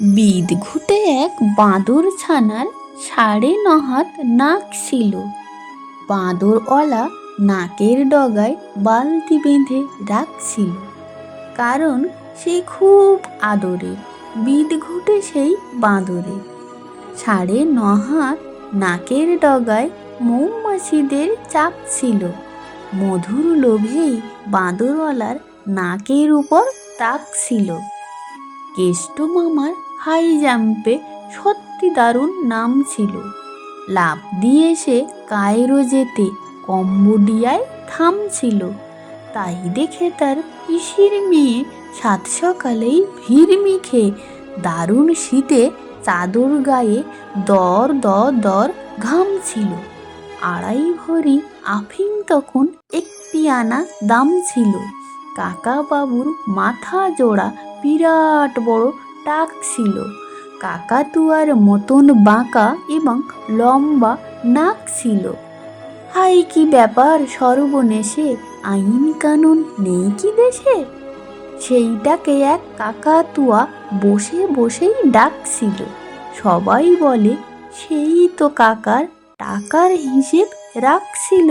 বিদ ঘুটে এক বাঁদর ছানার সাড়ে ন হাত নাক ছিল। বাঁদরওয়ালা নাকের ডগায় বালতি বেঁধে রাখছিল। কারণ সে খুব আদরের বিদ ঘুটে সেই বাঁদরে। সাড়ে ন হাত নাকের ডগায় মৌমাছিদের চাপ ছিল। মধুর লোভেই বাঁদরওয়ালার নাকের উপর তাক ছিল। কেষ্ট মামার হাই জাম্পে সত্যি দারুণ নাম ছিল। লাভ দিয়ে সে কায়রো যেতে কম্বোডিয়ায় থামছিল তাই দেখে তার পিসির মেয়ে সাত সকালেই ভিড় মিখে দারুণ শীতে চাদর গায়ে দর দর দর ঘামছিল আড়াই ভরি আফিং তখন একটি আনা দাম ছিল। কাকা বাবুর মাথা জোড়া বিরাট বড় টাক ছিল। কাকাতুয়ার মতন বাঁকা এবং লম্বা নাক ছিল। হাই কি ব্যাপার সর্বনেশে, আইন কানুন নেই কি দেশে? সেইটাকে এক কাকাতুয়া বসে বসেই ডাকছিল। সবাই বলে, সেই তো কাকার টাকার হিসেব রাখছিল।